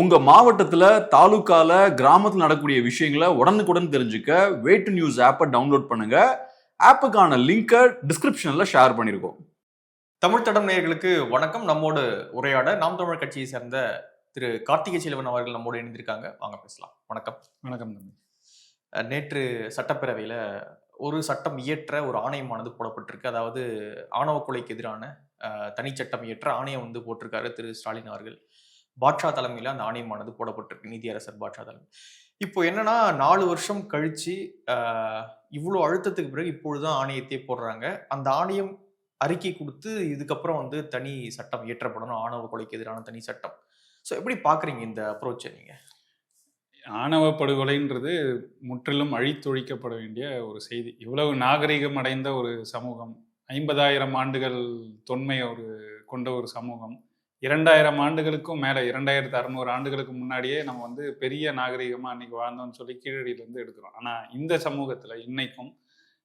உங்க மாவட்டத்துல தாலுக்கால கிராமத்துல நடக்கக்கூடிய விஷயங்களை உடனுக்குடன் தெரிஞ்சுக்க வேட்டு நியூஸ் ஆப்பை டவுன்லோட் பண்ணுங்க. ஆப்புக்கான லிங்கை டிஸ்கிரிப்ஷன்ல ஷேர் பண்ணிருக்கோம். தமிழ் தடம் நேயர்களுக்கு வணக்கம். நம்மோடு உரையாட நாம் தமிழர் கட்சியை சேர்ந்த திரு கார்த்திகை செல்வன் அவர்கள் நம்மோடு இணைந்திருக்காங்க. வாங்க பேசலாம். வணக்கம். வணக்கம் நேற்று சட்டப்பேரவையில ஒரு சட்டம் இயற்ற ஒரு ஆணையமானது போடப்பட்டிருக்கு. அதாவது ஆணவ கொலைக்கு எதிரான தனிச்சட்டம் இயற்ற ஆணையம் வந்து போட்டிருக்காரு திரு ஸ்டாலின் அவர்கள். பாட்ஷா தலைமையில் அந்த ஆணையமானது போடப்பட்டிருக்கு. நீதியரசர் பாட்ஷா தலைமை. இப்போ என்னன்னா நாலு வருஷம் கழிச்சு இவ்வளோ அழுத்தத்துக்கு பிறகு இப்பொழுதுதான் ஆணையத்தையே போடுறாங்க. அந்த ஆணையம் அறிக்கை கொடுத்து இதுக்கப்புறம் வந்து தனி சட்டம் இயற்றப்படணும். ஆணவ கொலைக்கு எதிரான தனி சட்டம். ஸோ எப்படி பார்க்குறீங்க இந்த அப்ரோச்சை நீங்கள் ஆணவ படுகொலைன்றது முற்றிலும் அழித்தொழிக்கப்பட வேண்டிய ஒரு செய்தி. இவ்வளவு நாகரிகம் அடைந்த ஒரு சமூகம் ஐம்பதாயிரம் ஆண்டுகள் தொன்மை ஒரு கொண்ட ஒரு சமூகம் இரண்டாயிரம் ஆண்டுகளுக்கும் மேலே இரண்டாயிரத்து அறநூறு ஆண்டுகளுக்கு முன்னாடியே நம்ம வந்து பெரிய நாகரிகமாக அன்னைக்கு வாழ்ந்தோம்னு சொல்லி கீழடியிலேருந்து எடுக்கிறோம். ஆனால் இந்த சமூகத்தில் இன்னைக்கும்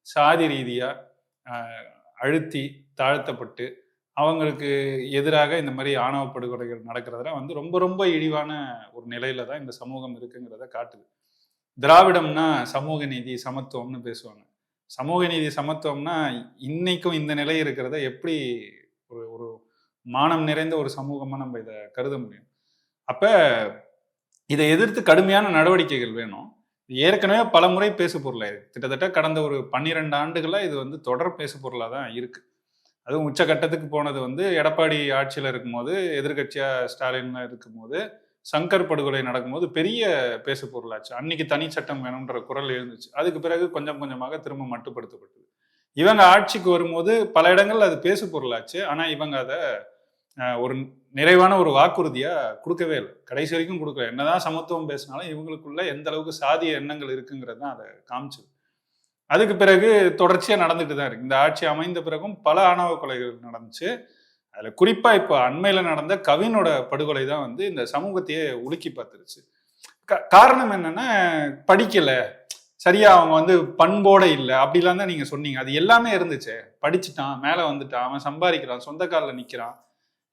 சாதி ரீதியாக அழுத்தி தாழ்த்தப்பட்டு அவங்களுக்கு எதிராக இந்த மாதிரி ஆணவ படுகொலைகள் நடக்கிறதுல வந்து ரொம்ப ரொம்ப இழிவான ஒரு நிலையில தான் இந்த சமூகம் இருக்குங்கிறத காட்டுது. திராவிடம்னா சமூக நீதி சமத்துவம்னு பேசுவாங்க. சமூக நீதி சமத்துவம்னா இன்னைக்கும் இந்த நிலை இருக்கிறத எப்படி ஒரு ஒரு மானம் நிறைந்த ஒரு சமூகமாக நம்ம இதை கருத முடியும். அப்போ இதை எதிர்த்து கடுமையான நடவடிக்கைகள் வேணும். ஏற்கனவே பல முறை பேசு பொருளாக இருக்குது கிட்டத்தட்ட கடந்த ஒரு பன்னிரெண்டு ஆண்டுகளாக இது வந்து தொடர் பேசு பொருளாக தான் இருக்குது அதுவும் உச்சகட்டத்துக்கு போனது வந்து எடப்பாடி ஆட்சியில் இருக்கும்போது எதிர்கட்சியாக ஸ்டாலின் இருக்கும்போது சங்கர் படுகொலை நடக்கும்போது பெரிய பேசு பொருளாச்சு. அன்னைக்கு தனி சட்டம் வேணும்ன்ற குரல் எழுந்துச்சு. அதுக்கு பிறகு கொஞ்சம் கொஞ்சமாக திரும்ப மட்டுப்படுத்தப்பட்டது. இவங்க ஆட்சிக்கு வரும்போது பல இடங்கள்ல அது பேசு பொருளாச்சு. ஆனால் இவங்க அதை ஒரு நிறைவான ஒரு வாக்குறுதியா கொடுக்கவே இல்லை. கடைசி வரைக்கும் கொடுக்கல. என்னதான் சமத்துவம் பேசினாலும் இவங்களுக்குள்ள எந்த அளவுக்கு சாதிய எண்ணங்கள் இருக்குங்கிறது தான் அதை காமிச்சது. அதுக்கு பிறகு தொடர்ச்சியாக நடந்துட்டு தான் இருக்கு. இந்த ஆட்சி அமைந்த பிறகும் பல ஆணவ கொலைகள் நடந்துச்சு. அதில் குறிப்பாக இப்போ அண்மையில் நடந்த கவினோட படுகொலை தான் வந்து இந்த சமூகத்தையே உலுக்கி பார்த்துருச்சு. காரணம் என்னன்னா படிக்கலை. சரியா அவங்க வந்து பண்போட இல்லை. அப்படிலாம் தான் நீங்க சொன்னீங்க. அது எல்லாமே இருந்துச்சு. படிச்சுட்டான் மேலே வந்துட்டான் அவன் சம்பாதிக்கிறான் சொந்த காலில்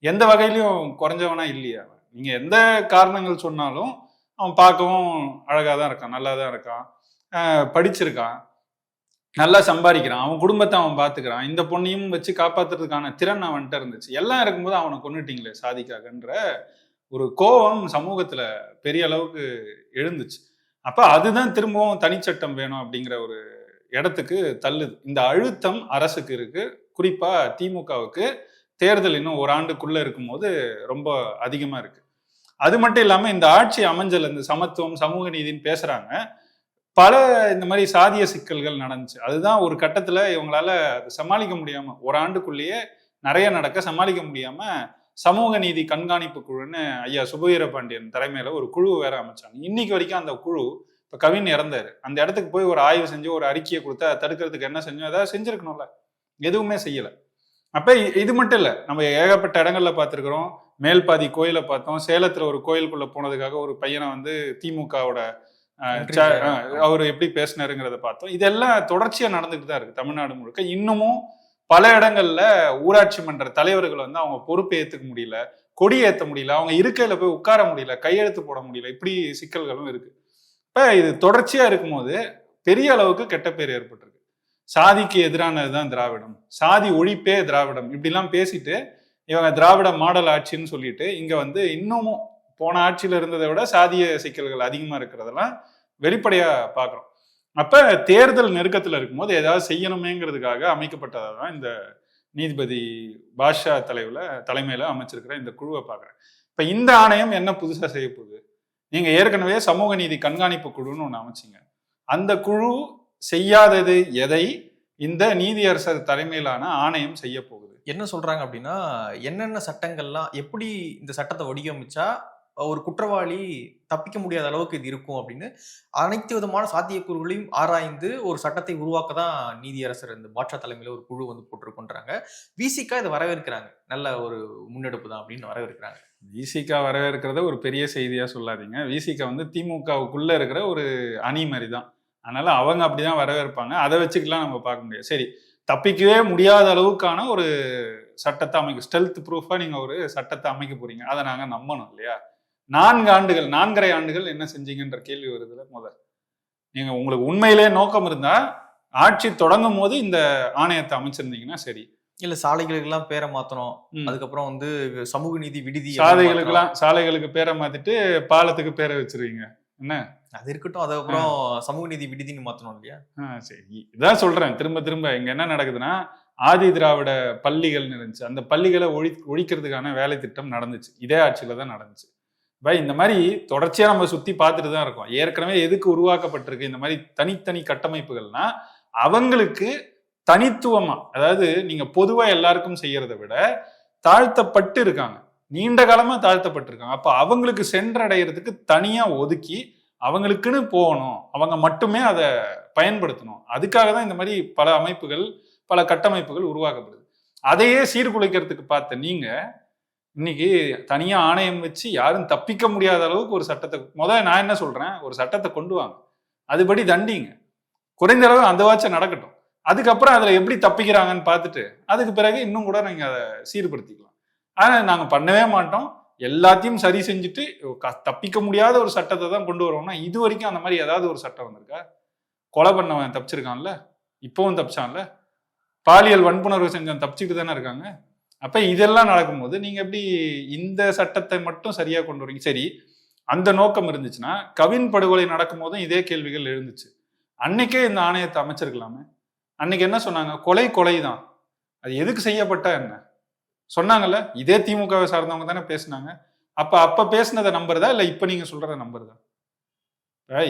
எந்த வகையிலையும் குறைஞ்சவனா இல்லையா நீங்க எந்த காரணங்கள் சொன்னாலும் அவன் பார்க்கவும் அழகா தான் இருக்கான் நல்லா தான் இருக்கான். படிச்சிருக்கான். நல்லா சம்பாதிக்கிறான். அவன் குடும்பத்தை அவன் பார்த்துக்கிறான் இந்த பொண்ணையும் வச்சு காப்பாத்துறதுக்கான திறன் அவன்கிட்ட இருந்துச்சு. எல்லாம் இருக்கும்போது அவனை கொண்டுட்டீங்களே சாதிக்காகன்ற ஒரு கோபம் சமூகத்துல பெரிய அளவுக்கு எழுந்துச்சு. அப்ப அதுதான் திரும்பவும் தனிச்சட்டம் வேணும் அப்படிங்கிற ஒரு இடத்துக்கு தள்ளுது. இந்த அழுத்தம் அரசுக்கு இருக்கு. குறிப்பா திமுகவுக்கு தேர்தல் இன்னும் ஒரு ஆண்டுக்குள்ள இருக்கும்போது ரொம்ப அதிகமா இருக்கு. அது மட்டும் இல்லாம இந்த ஆட்சி அமைஞ்சல் இந்த சமத்துவம் சமூக நீதின்னு பேசுறாங்க. பல இந்த மாதிரி சாதிய சிக்கல்கள் நடந்துச்சு. அதுதான் ஒரு கட்டத்துல இவங்களால சமாளிக்க முடியாம ஒரு ஆண்டுக்குள்ளேயே நிறைய நடக்க சமாளிக்க முடியாம சமூக நீதி கண்காணிப்பு குழுன்னு ஐயா சுபவீர பாண்டியன் தலைமையில ஒரு குழு வேற அமைச்சாங்க. இன்னைக்கு வரைக்கும் அந்த குழு இப்ப கவின் இறந்தாரு. அந்த இடத்துக்கு போய் ஒரு ஆய்வு செஞ்சு ஒரு அறிக்கையை கொடுத்து அதை தடுக்கிறதுக்கு என்ன செஞ்சோம்? ஏதாவது செஞ்சிருக்கணும்ல. எதுவுமே செய்யலை. அப்ப இது மட்டும் இல்ல நம்ம ஏகப்பட்ட இடங்கள்ல பார்த்திருக்கிறோம். மேல்பாதி கோயிலை பார்த்தோம். சேலத்துல ஒரு கோயிலுக்குள்ள போனதுக்காக ஒரு பையனை வந்து திமுகவோட. அவர் எப்படி பேசினாருங்கிறத பார்த்தோம். இதெல்லாம் தொடர்ச்சியா நடந்துட்டு தான் இருக்கு தமிழ்நாடு முழுக்க. இன்னமும் பல இடங்கள்ல ஊராட்சி மன்ற தலைவர்கள் வந்து அவங்க பொறுப்பை ஏத்துக்க முடியல கொடி ஏத்த முடியல அவங்க இருக்கையில போய் உட்கார முடியல கையெழுத்து போட முடியல இப்படி சிக்கல்களும் இருக்கு. இப்ப இது தொடர்ச்சியா இருக்கும்போது பெரிய அளவுக்கு கெட்ட பேர் ஏற்பட்டிருக்கு. சாதிக்கு எதிரானது தான் திராவிடம். சாதி ஒழிப்பே திராவிடம். இப்படிலாம் பேசிட்டு இவங்க திராவிட மாடல் ஆட்சின்னு சொல்லிட்டு இங்க வந்து இன்னமும் போன ஆட்சியில இருந்ததை விட சாதிய சிக்கல்கள் அதிகமா இருக்கிறதெல்லாம் வெளிப்படையா பாக்குறோம். அப்ப தேர்தல் நெருக்கத்துல இருக்கும்போது ஏதாவது செய்யணுமேங்கிறதுக்காக அமைக்கப்பட்டதாக தான் இந்த நீதிபதி பாஷா தலைவுல தலைமையில அமைச்சிருக்கிற இந்த குழுவை பாக்குறேன். இப்ப இந்த ஆணையம் என்ன புதுசா செய்ய போகுது? நீங்க ஏற்கனவே சமூக நீதி கண்காணிப்பு குழுன்னு ஒன்று அமைச்சிங்க. அந்த குழு செய்யாதது எதை? இந்த நீதியரசர் தலைமையிலான ஆணையம் செய்ய போகுது என்ன சொல்றாங்க அப்படின்னா என்னென்ன சட்டங்கள்லாம் எப்படி இந்த சட்டத்தை வடிவமைச்சா ஒரு குற்றவாளி தப்பிக்க முடியாத அளவுக்கு இது இருக்கும் அப்படின்னு அனைத்து விதமான சாத்தியக்கூறுகளையும் ஆராய்ந்து ஒரு சட்டத்தை உருவாக்க தான் நீதியரசர் இந்த பாட்ஷா தலைமையில ஒரு குழு வந்து போட்டிருக்கோன்றாங்க. விசிகா இதை வரவேற்கிறாங்க. நல்ல ஒரு முன்னெடுப்பு தான் அப்படின்னு வரவேற்கிறாங்க. விசிகா வரவேற்கிறத ஒரு பெரிய செய்தியா சொல்லாதீங்க. விசிகா வந்து திமுகவுக்குள்ள இருக்கிற ஒரு அணி மாதிரி தான். அதனால அவங்க அப்படிதான் வரவேற்பாங்க. அதை வச்சுக்கலாம் நம்ம பார்க்க முடியாது. சரி தப்பிக்கவே முடியாத அளவுக்கான ஒரு சட்டத்தை அமைக்க ஸ்டெல்த் ப்ரூஃபா நீங்க ஒரு சட்டத்தை அமைக்க போறீங்க. அதை நாங்க நம்பணும் இல்லையா? நான்கு ஆண்டுகள் நான்கரை ஆண்டுகள் என்ன செஞ்சீங்கன்ற கேள்வி வருதுல முத நீங்க உங்களுக்கு உண்மையிலே நோக்கம் இருந்தா ஆட்சி தொடங்கும் போது இந்த ஆணையத்தை அமைச்சிருந்தீங்கன்னா சரி. இல்ல சாலைகளுக்கு எல்லாம் பேரை மாத்தணும். அதுக்கப்புறம் வந்து சமூக நீதி விடுதி சாலைகளுக்கெல்லாம் சாலைகளுக்கு பேரை மாத்திட்டு பாலத்துக்கு பேரை வச்சிருவீங்க. என்ன? அது இருக்கட்டும். அதுக்கப்புறம் சமூக நீதி விடுதின்னு மாத்தணும் இல்லையா? சரி. இதான் சொல்றேன். திரும்ப திரும்ப இங்க என்ன நடக்குதுன்னா ஆதி திராவிட பள்ளிகள்னு இருந்துச்சு. அந்த பள்ளிகளை ஒழி ஒழிக்கிறதுக்கான வேலை திட்டம் நடந்துச்சு. இதே ஆட்சியில தான் நடந்துச்சு. பை இந்த மாதிரி தொடர்ச்சியா நம்ம சுத்தி பார்த்துட்டு தான் இருக்கோம். ஏற்கனவே எதுக்கு உருவாக்கப்பட்டிருக்கு? இந்த மாதிரி தனித்தனி கட்டமைப்புகள்னா அவங்களுக்கு தனித்துவமா அதாவது நீங்க பொதுவா எல்லாருக்கும் செய்யறதை விட தாழ்த்தப்பட்டு இருக்காங்க. நீண்ட காலமா தாழ்த்தப்பட்டிருக்காங்க. அப்ப அவங்களுக்கு சென்றடைகிறதுக்கு தனியா ஒதுக்கி அவங்களுக்குன்னு போகணும். அவங்க மட்டுமே அதை பயன்படுத்தணும். அதுக்காக தான் இந்த மாதிரி பல அமைப்புகள் பல கட்டமைப்புகள் உருவாக்கப்படுது. அதையே சீர்குலைக்கிறதுக்கு பார்த்த நீங்க இன்னைக்கு தனியா ஆணையம் வச்சு யாரும் தப்பிக்க முடியாத அளவுக்கு ஒரு சட்டத்தை முதல்ல நான் என்ன சொல்றேன்? ஒரு சட்டத்தை கொண்டு வாங்க. அதுபடி தண்டிங்க. குறைந்த அளவு அந்த வாட்சம் நடக்கட்டும். அதுக்கப்புறம் அதுல எப்படி தப்பிக்கிறாங்கன்னு பார்த்துட்டு அதுக்கு பிறகு இன்னும் கூட நீங்க அதை சீர்படுத்திக்கலாம். ஆனால் நாங்கள் பண்ணவே மாட்டோம். எல்லாத்தையும் சரி செஞ்சுட்டு க- தப்பிக்க முடியாத ஒரு சட்டத்தை தான் கொண்டு வருவோம்னா இது வரைக்கும் அந்த மாதிரி ஏதாவது ஒரு சட்டம் வந்திருக்கா? கொலை பண்ணவன் தப்பிச்சிருக்கான்ல? இப்பவும் தப்பிச்சான்ல? பாலியல் வன்புணர்வு செஞ்சவன் தப்பிச்சுட்டு தானே இருக்காங்க? அப்ப இதெல்லாம் நடக்கும்போது நீங்க எப்படி இந்த சட்டத்தை மட்டும் சரியா கொண்டு வரீங்க? சரி அந்த நோக்கம் இருந்துச்சுன்னா கவின் படுகொலை நடக்கும் போதும் இதே கேள்விகள் எழுந்துச்சு. அன்னைக்கே இந்த ஆணையத்தை அமைச்சிருக்கலாமே. அன்னைக்கு என்ன சொன்னாங்க? கொலை கொலை தான் அது எதுக்கு செய்யப்பட்டா என்ன? சொன்னாங்கல்ல இதே திமுகவை சார்ந்தவங்க தானே பேசுனாங்க. அப்ப அப்ப பேசுனதை நம்புறதா? இல்ல இப்ப நீங்க சொல்றத நம்புறதா?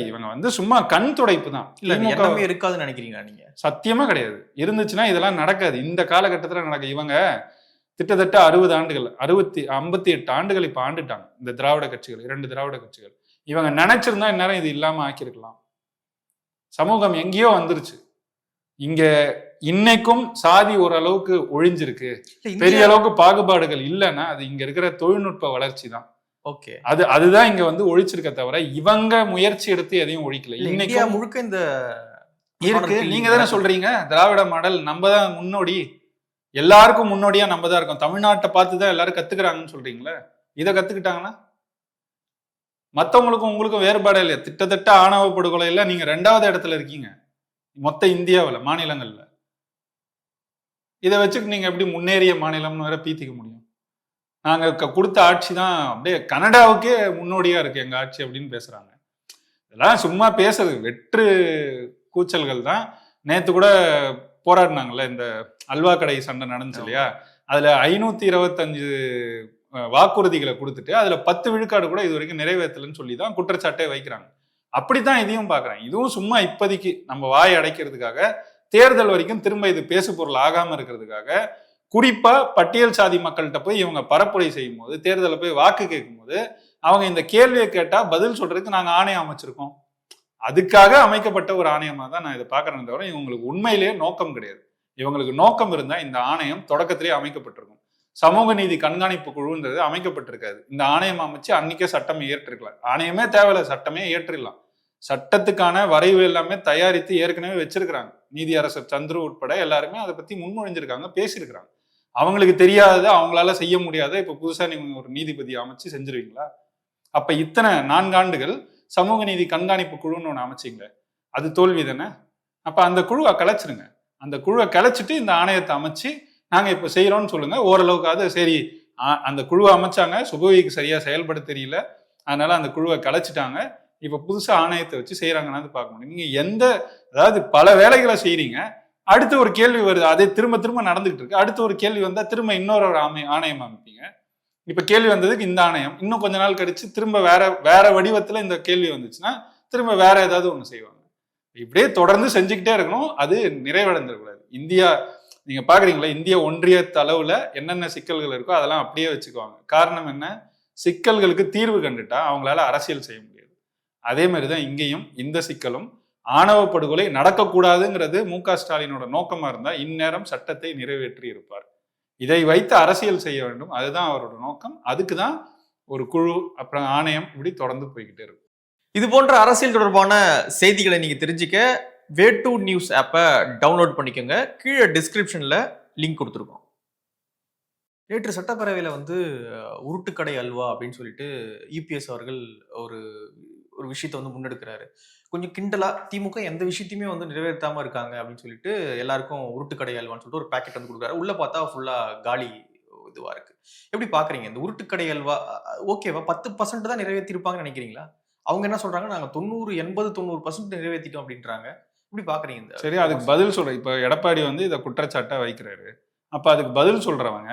இவங்க வந்து சும்மா கண் துடைப்பு தான். இல்ல திமுக இருக்காதுன்னு நினைக்கிறீங்களா நீங்க? சத்தியமா கிடையாது. இருந்துச்சுன்னா இதெல்லாம் நடக்காது. இந்த காலகட்டத்துல நடக்க இவங்க கிட்டத்தட்ட அறுபது ஆண்டுகள் அறுபத்தி ஐம்பத்தி எட்டு ஆண்டுகள் இப்ப ஆண்டுட்டாங்க. இந்த திராவிட கட்சிகள் இரண்டு திராவிட கட்சிகள். இவங்க நினைச்சிருந்தா இந்நேரம் இது இல்லாம ஆக்கியிருக்கலாம். சமூகம் எங்கேயோ வந்துருச்சு. இங்க இன்னைக்கும் சாதி ஓரளவுக்கு ஒழிஞ்சிருக்கு. பெரிய அளவுக்கு பாகுபாடுகள் இல்லைன்னா அது இங்க இருக்கிற தொழில்நுட்ப வளர்ச்சி தான். ஓகே. அது அதுதான் இங்க வந்து ஒழிச்சிருக்க தவிர இவங்க முயற்சி எடுத்து எதையும் ஒழிக்கல. இன்னைக்கும் முழுக்க இந்த இருக்கு. நீங்க தானே சொல்றீங்க? திராவிட மாடல் நம்ம தான் முன்னோடி. எல்லாருக்கும் முன்னோடியா நம்ம தான் இருக்கோம். தமிழ்நாட்டை பார்த்து தான் எல்லாரும் கத்துக்கிறாங்கன்னு சொல்றீங்களே? இதை கத்துக்கிட்டாங்கன்னா? மத்தவங்களுக்கும் உங்களுக்கும் வேறுபாடு இல்லையா? திட்டத்தட்ட ஆணவ படுகொலையில நீங்க ரெண்டாவது இடத்துல இருக்கீங்க. மொத்த இந்தியாவுல மாநிலங்கள்ல. இதை வச்சு நீங்க எப்படி முன்னேறிய மாநிலம்னு வேற பீத்திக்க முடியும்? நாங்க க- கொடுத்த ஆட்சி தான் அப்படியே கனடாவுக்கே முன்னோடியா இருக்கு எங்க ஆட்சி அப்படின்னு பேசுறாங்க. இதெல்லாம் சும்மா பேசுறது வெற்று கூச்சல்கள் தான். நேத்து கூட போராடினாங்கல்ல இந்த அல்வா கடை சண்டை நடந்துச்சு இல்லையா? அதுல ஐநூத்தி இருபத்தஞ்சு வாக்குறுதிகளை கொடுத்துட்டு அதுல பத்து விழுக்காடு கூட இது வரைக்கும் நிறைவேற்றலன்னு சொல்லி தான் குற்றச்சாட்டே வைக்கிறாங்க. அப்படித்தான் இதையும் பாக்குறேன் இதுவும் சும்மா இப்போதைக்கு நம்ம வாய் அடைக்கிறதுக்காக தேர்தல் வரைக்கும் திரும்ப இது பேசு பொருள் ஆகாம இருக்கிறதுக்காக குறிப்பா பட்டியல் சாதி மக்கள்கிட்ட போய் இவங்க பரப்புரை செய்யும் போது தேர்தலில் போய் வாக்கு கேட்கும் போது அவங்க இந்த கேள்வியை கேட்டா பதில் சொல்றதுக்கு நாங்க ஆணையம் அமைச்சிருக்கோம். அதுக்காக அமைக்கப்பட்ட ஒரு ஆணையமா தான் நான் இதை பாக்குறேன் தவிர இவங்களுக்கு உண்மையிலேயே நோக்கம் கிடையாது. இவங்களுக்கு நோக்கம் இருந்தா இந்த ஆணையம் தொடக்கத்திலேயே அமைக்கப்பட்டிருக்கும். சமூக நீதி கண்காணிப்பு குழுன்றது அமைக்கப்பட்டிருக்காது. இந்த ஆணையம் அமைச்சு அன்னைக்கே சட்டம் இயற்றிருக்கலாம் ஆணையமே தேவையில்ல சட்டமே இயற்றிடலாம் சட்டத்துக்கான வரைவு எல்லாமே தயாரித்து ஏற்கனவே வச்சிருக்கிறாங்க. நீதியரசர் சந்துரு உட்பட எல்லாருமே அதை பத்தி முன்மொழிஞ்சிருக்காங்க பேசியிருக்கிறாங்க. அவங்களுக்கு தெரியாததை அவங்களால செய்ய முடியாத இப்ப புதுசா நீங்க ஒரு நீதிபதி அமைச்சு செஞ்சிருவீங்களா? அப்ப இத்தனை நான்காண்டுகள் சமூக நீதி கண்காணிப்பு குழுன்னு ஒன்று அமைச்சிங்களே அது தோல்வி தானே? அப்ப அந்த குழுவை கலைச்சிருங்க. அந்த குழுவை கலைச்சிட்டு இந்த ஆணையத்தை அமைச்சு நாங்க இப்ப செய்யறோம்னு சொல்லுங்க. ஓரளவுக்காவது சரி அந்த குழுவை அமைச்சாங்க. சுபவிக்கு சரியா செயல்பட தெரியல. அதனால அந்த குழுவை கலைச்சிட்டாங்க. இப்ப புதுசாக ஆணையத்தை வச்சு செய்யறாங்கன்னு பார்க்க முடியும். நீங்க எந்த அதாவது பல வேலைகளை செய்கிறீங்க அடுத்து ஒரு கேள்வி வருது அதே திரும்ப திரும்ப நடந்துகிட்டு இருக்கு. அடுத்து ஒரு கேள்வி வந்தா திரும்ப இன்னொரு ஒரு ஆமை ஆணையம் அமைப்பீங்க. இப்ப கேள்வி வந்ததுக்கு இந்த ஆணையம் இன்னும் கொஞ்ச நாள் கழிச்சு திரும்ப வேற வேற வடிவத்துல இந்த கேள்வி வந்துச்சுன்னா திரும்ப வேற ஏதாவது ஒண்ணு செய்வாங்க. இப்படியே தொடர்ந்து செஞ்சுக்கிட்டே இருக்கணும். அது நிறைவடைந்துடக்கூடாது. இந்தியா நீங்க பாக்குறீங்களா இந்திய ஒன்றிய அளவுல என்னென்ன சிக்கல்கள் இருக்கோ அதெல்லாம் அப்படியே வச்சுக்குவாங்க. காரணம் என்ன? சிக்கல்களுக்கு தீர்வு கண்டுட்டா அவங்களால அரசியல் செய்ய முடியும் அதே மாதிரிதான் இங்கேயும் இந்த சிக்கலும் ஆணவ படுகொலை நடக்கக்கூடாதுங்கிறது மு க ஸ்டாலினோட நோக்கமா இருந்தா இந்நேரம் சட்டத்தை நிறைவேற்றி இருப்பார். இதை வைத்து அரசியல் செய்ய வேண்டும். அதுதான் அவரோட நோக்கம். அதுக்கு தான் ஒரு குழு அப்புறம் ஆணையம் இப்படி தொடர்ந்து போய்கிட்டே இருக்கும் இது போன்ற அரசியல் தொடர்பான செய்திகளை நீங்க தெரிஞ்சுக்க வே டூ நியூஸ் ஆப்பை டவுன்லோட் பண்ணிக்கோங்க. கீழே டிஸ்கிரிப்ஷன்ல லிங்க் கொடுத்துருக்கோம். நேற்று சட்டப்பேரவையில் வந்து உருட்டுக்கடை அல்வா அப்படின்னு சொல்லிட்டு இபிஎஸ் அவர்கள் ஒரு ஒரு விஷயத்தை வந்து முன்னெடுக்கிறாரு. கொஞ்சம் கிண்டலா திமுக எந்த விஷயத்தையுமே வந்து நிறைவேற்றாம இருக்காங்க அப்படின்னு சொல்லிட்டு எல்லாருக்கும் உருட்டுக்கடை அல்வான்னு சொல்லிட்டு ஒரு பாக்கெட் வந்து கொடுக்குறாரு. உள்ள பார்த்தா ஃபுல்லா காலி இதுவா இருக்கு. எப்படி பாக்குறீங்க இந்த உருட்டுக்கடை அல்வா ஓகேவா பத்து பர்சன்ட் தான் நிறைவேற்றிருப்பாங்கன்னு நினைக்கிறீங்களா? அவங்க என்ன சொல்றாங்க? நாங்க தொண்ணூறு எண்பது தொண்ணூறு பர்சன்ட் நிறைவேற்றிட்டோம் அப்படின்றாங்க. எப்படி பாக்குறீங்க இந்த சரி அதுக்கு பதில் சொல்ற இப்ப எடப்பாடி வந்து இதை குற்றச்சாட்டா வைக்கிறாரு. அப்ப அதுக்கு பதில் சொல்றவங்க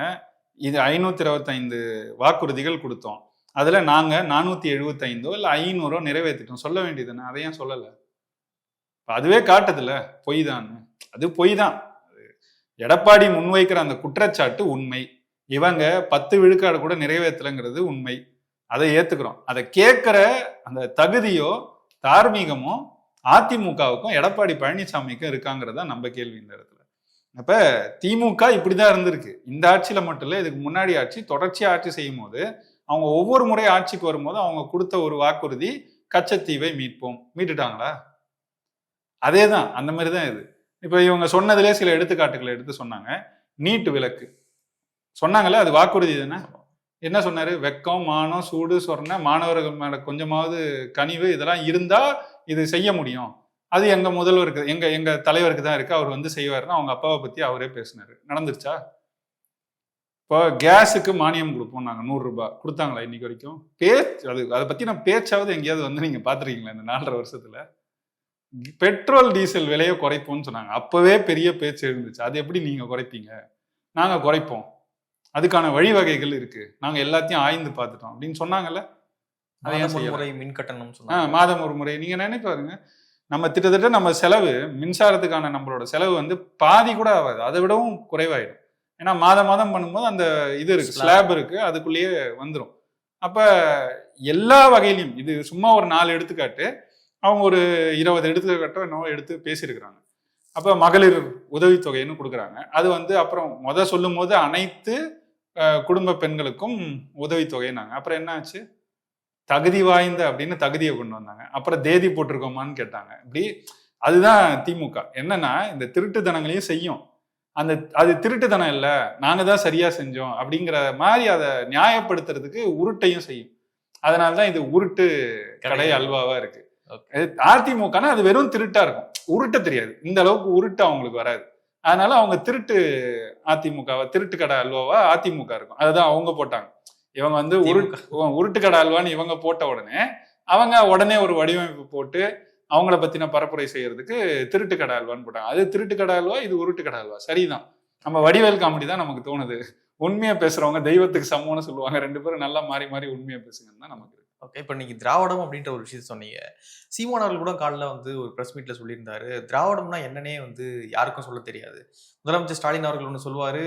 இது ஐநூத்தி இருபத்தைந்து வாக்குறுதிகள் கொடுத்தோம். அதில் நாங்கள் நானூற்றி எழுபத்தைந்தோ இல்லை ஐநூறோ நிறைவேற்றிட்டோம் சொல்ல வேண்டியதுன்னு அதை ஏன் சொல்லலை? அதுவே காட்டுதுல பொய் தான் அது பொய் தான் எடப்பாடி முன்வைக்கிற அந்த குற்றச்சாட்டு உண்மை. இவங்க பத்து விழுக்காடு கூட நிறைவேற்றலைங்கிறது உண்மை. அதை ஏத்துக்கிறோம். அதை கேட்கிற அந்த தகுதியோ தார்மீகமோ அதிமுகவுக்கும் எடப்பாடி பழனிசாமிக்கும் இருக்காங்கிறது தான் நம்ம கேள்வி இந்த இடத்துல. அப்ப திமுக இப்படிதான் இருந்திருக்கு. இந்த ஆட்சியில மட்டும் இல்லை இதுக்கு முன்னாடி ஆட்சி தொடர்ச்சியா ஆட்சி செய்யும் போது அவங்க ஒவ்வொரு முறை ஆட்சிக்கு வரும்போது அவங்க கொடுத்த ஒரு வாக்குறுதி கச்சத்தீவை மீட்போம். மீட்டுட்டாங்களா? அதே தான் அந்த மாதிரி தான் இது. இப்போ இவங்க சொன்னதிலே சில எடுத்துக்காட்டுகளை எடுத்து சொன்னாங்க. நீட்டு விலக்கு சொன்னாங்கல்ல அது வாக்குறுதி தானே? என்ன சொன்னாரு? வெக்கம் மானம் சூடு சொன்ன மாணவர்கள் மேல கொஞ்சமாவது கனிவு இதெல்லாம் இருந்தா இது செய்ய முடியும். அது எங்க முதல்வருக்கு எங்க எங்க தலைவருக்கு தான் இருக்கு. அவர் வந்து செய்வாருன்னு அவங்க அப்பாவை பத்தி அவரே பேசினாரு. நடந்துருச்சா? இப்போ கேஸுக்கு மானியம் கொடுப்போம் நாங்க நூறு ரூபாய். கொடுத்தாங்களா இன்னைக்கு வரைக்கும்? பேச்சு அது அதை பத்தி நான் பேச்சாவது எங்கேயாவது வந்து நீங்க பாத்துருக்கீங்களா இந்த நாலரை வருஷத்துல? பெட்ரோல் டீசல் விலையை குறைப்போம்னு சொன்னாங்க. அப்பவே பெரிய பேச்சு இருந்துச்சு அது எப்படி நீங்க குறைப்பீங்க? நாங்க குறைப்போம். அதுக்கான வழிவகைகள் இருக்கு. நாங்க எல்லாத்தையும் ஆய்ந்து பார்த்துட்டோம். அப்படின்னு சொன்னாங்கல்ல? மாதம் ஒரு? முறை மின் கட்டணம் மாதம் ஒரு முறை. நீங்க நினைச்சு பாருங்க. நம்ம திட்டத்தட்ட நம்ம செலவு மின்சாரத்துக்கான நம்மளோட செலவு வந்து பாதி கூட ஆகாது. அதை விடவும் குறைவாயிடும். ஏன்னா மாதம் மாதம் பண்ணும்போது அந்த இது இருக்கு. ஸ்லாப் இருக்கு அதுக்குள்ளேயே வந்துடும் அப்ப எல்லா வகையிலையும் இது சும்மா ஒரு நாலு எடுத்துக்காட்டு அவங்க ஒரு இருபது எடுத்துக்காட்டோ என்னவோ எடுத்து பேசியிருக்கிறாங்க. அப்ப மகளிர் உதவித்தொகைன்னு கொடுக்குறாங்க. அது வந்து அப்புறம் முத சொல்லும் போது அனைத்து குடும்ப பெண்களுக்கும் உதவித்தொகைனாங்க அப்புறம் என்ன ஆச்சு தகுதி வாய்ந்த அப்படின்னு தகுதியை கொண்டு வந்தாங்க. அப்புறம் தேதி போட்டிருக்கோமான்னு கேட்டாங்க. இப்படி அதுதான் திமுக. என்னன்னா இந்த திருட்டுத்தனங்களையும் செய்யும். அந்த அது திருட்டுத்தனம் இல்ல. நாங்க தான் சரியா செஞ்சோம் அப்படிங்கிற மாதிரி அதை நியாயப்படுத்துறதுக்கு உருட்டையும் செய்யும். அதனாலதான் இது உருட்டு கடை கடை அல்வாவா இருக்கு. அதிமுகனா அது வெறும் திருட்டா இருக்கும். உருட்ட தெரியாது. இந்த அளவுக்கு உருட்டு அவங்களுக்கு வராது. அதனால அவங்க திருட்டு அதிமுகவா திருட்டு கடை அல்வாவா அதிமுக இருக்கும். அதுதான் அவங்க போட்டாங்க. இவங்க வந்து உருட்டு உருட்டு கடை அல்வான்னு இவங்க போட்ட உடனே அவங்க உடனே ஒரு வடிவமைப்பு போட்டு அவங்கள பத்தின பரப்புரை செய்யறதுக்கு திருட்டு கடை அல்வான்னு போட்டாங்க. அது திருட்டு கடை அல்வா இது உருட்டு கடை அல்வா? சரிதான். நம்ம வடிவேல் காமெடி தான் நமக்கு தோணுது. உண்மையா பேசுறவங்க தெய்வத்துக்கு சமம்னு சொல்லுவாங்க. ரெண்டு பேரும் நல்லா மாறி மாறி உண்மையா பேசுங்கன்னு தான் நமக்கு ஓகே இப்போ நீங்க திராவிடம் அப்படின்ற ஒரு விஷயத்த சொன்னீங்க. சீமான் அவர்கள் கூட காலைல வந்து ஒரு ப்ரெஸ் மீட்ல சொல்லியிருந்தாரு. திராவிடம்னா என்னன்னே வந்து யாருக்கும் சொல்ல தெரியாது. முதலமைச்சர் ஸ்டாலின் அவர்கள் ஒன்று சொல்லுவாரு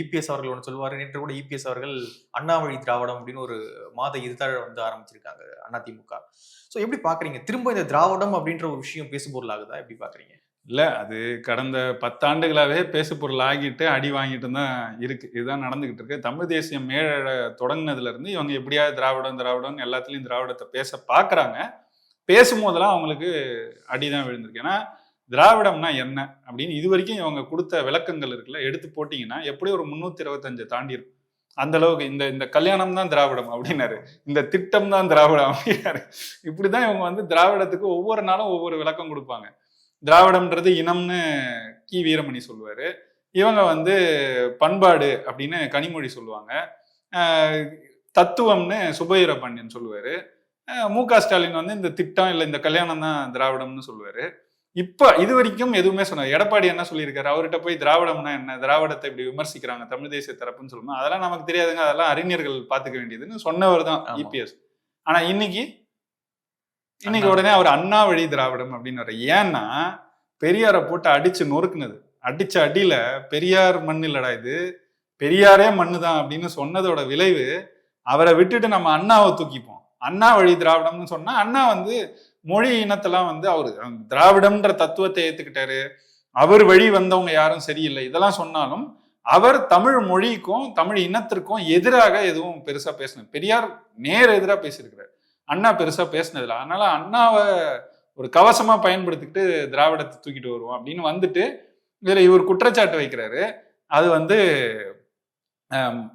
இபிஎஸ் அவர்கள் ஒன்று சொல்லுவாரு நேற்று கூட இபிஎஸ் அவர்கள் அண்ணாமொழி திராவிடம் அப்படின்னு ஒரு மாத இதழ வந்து ஆரம்பிச்சிருக்காங்க அதிமுக. ஸோ எப்படி பார்க்குறீங்க? திரும்ப இந்த திராவிடம் அப்படின்ற ஒரு விஷயம் பேசு பொருளாகுதா எப்படி பார்க்குறீங்க? இல்லை அது கடந்த பத்தாண்டுகளாகவே பேசு பொருள் ஆகிட்டு அடி வாங்கிட்டு தான் இருக்கு. இதுதான் நடந்துகிட்டு இருக்கு. தமிழ் தேசியம் மேழ தொடங்கினதுலேருந்து இவங்க எப்படியாவது திராவிடம் திராவிடம் எல்லாத்துலேயும் திராவிடத்தை பேச பார்க்குறாங்க. பேசும்போதெல்லாம் அவங்களுக்கு அடி தான் விழுந்திருக்கு. ஏன்னா திராவிடம்னா என்ன அப்படின்னு இது வரைக்கும் இவங்க கொடுத்த விளக்கங்கள் இருக்குல்ல எடுத்து போட்டிங்கன்னா எப்படி ஒரு முந்நூற்றி இருபத்தஞ்சு தாண்டி இருக்கும். அந்த அளவுக்கு இந்த இந்த கல்யாணம் தான் திராவிடம் அப்படின்னாரு. இந்த திட்டம் தான் திராவிடம் அப்படின்னாரு. இப்படிதான் இவங்க வந்து திராவிடத்துக்கு ஒவ்வொரு நாளும் ஒவ்வொரு விளக்கம் கொடுப்பாங்க. திராவிடம்ன்றது இனம்னு கி. வீரமணி சொல்லுவாரு. இவங்க வந்து பண்பாடு அப்படின்னு கனிமொழி சொல்லுவாங்க. தத்துவம்னு சுபவீர பாண்டியன் சொல்லுவாரு. மு க ஸ்டாலின் வந்து இந்த திட்டம் இல்லை இந்த கல்யாணம் தான் திராவிடம்னு சொல்லுவாரு. இப்ப இது வரைக்கும் எதுவுமே சொன்னார். எடப்பாடி என்ன சொல்லியிருக்காரு? அவர்கிட்ட போய் திராவிடம்னா என்ன? திராவிடத்தை இப்படி விமர்சிக்கிறாங்க. தமிழ் தேசிய தரப்புன்னு சொல்லணும் அதெல்லாம் நமக்கு தெரியாதுங்க. அதெல்லாம் அறிஞர்கள் பாத்துக்க வேண்டியதுன்னு சொன்னவர் தான். இபிஎஸ் ஆனா இன்னைக்கு இன்னைக்கு. உடனே அவர் அண்ணா வழி திராவிடம் அப்படின்னு ஏன்னா பெரியாரை போட்டு அடிச்சு நொறுக்குனது. அடிச்ச அடியில பெரியார் மண் இல்லடா இது. பெரியாரே மண்ணு தான் அப்படின்னு சொன்னதோட விளைவு அவரை விட்டுட்டு நம்ம அண்ணாவை தூக்கிப்போம். அண்ணா வழி திராவிடம்னு சொன்னா அண்ணா வந்து மொழி இனத்தெல்லாம் வந்து அவர் திராவிடம்ன்ற தத்துவத்தை ஏத்துக்கிட்டாரு. அவர் வழி வந்தவங்க யாரும் சரியில்லை. இதெல்லாம் சொன்னாலும் அவர் தமிழ் மொழிக்கும் தமிழ் இனத்திற்கும் எதிராக எதுவும் பெருசா பேசணும் பெரியார் நேர் எதிராக பேசியிருக்கிறார். அண்ணா பெருசா பேசினதில்ல. அதனால அண்ணாவை ஒரு கவசமா பயன்படுத்திக்கிட்டு திராவிடத்தை தூக்கிட்டு வருவோம் அப்படின்னு வந்துட்டு இதுல இவர் குற்றச்சாட்டு வைக்கிறாரு. அது வந்து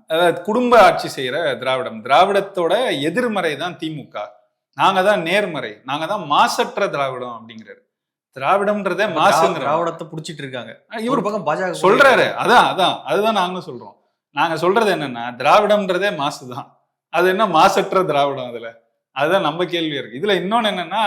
அதாவது குடும்ப ஆட்சி செய்யற திராவிடம். திராவிடத்தோட எதிர்மறை தான் திமுக. நாங்க தான் நேர்மறை நாங்க தான் மாசற்ற திராவிடம் அப்படிங்கிறாரு. திராவிடம்ன்றதே மாசுங்கிற திராவிடத்தை புடிச்சிட்டு இருக்காங்க. இவர் பக்கம் பாஜக சொல்றாரு. அதான் அதான் அதுதான் நாங்களும் சொல்றோம். நாங்க சொல்றது என்னன்னா திராவிடம்ன்றதே மாசுதான். அது என்ன மாசற்ற திராவிடம் அதுல? அதுதான் நம்ம கேள்வி இருக்கு. இதுல இன்னொன்னு என்னன்னா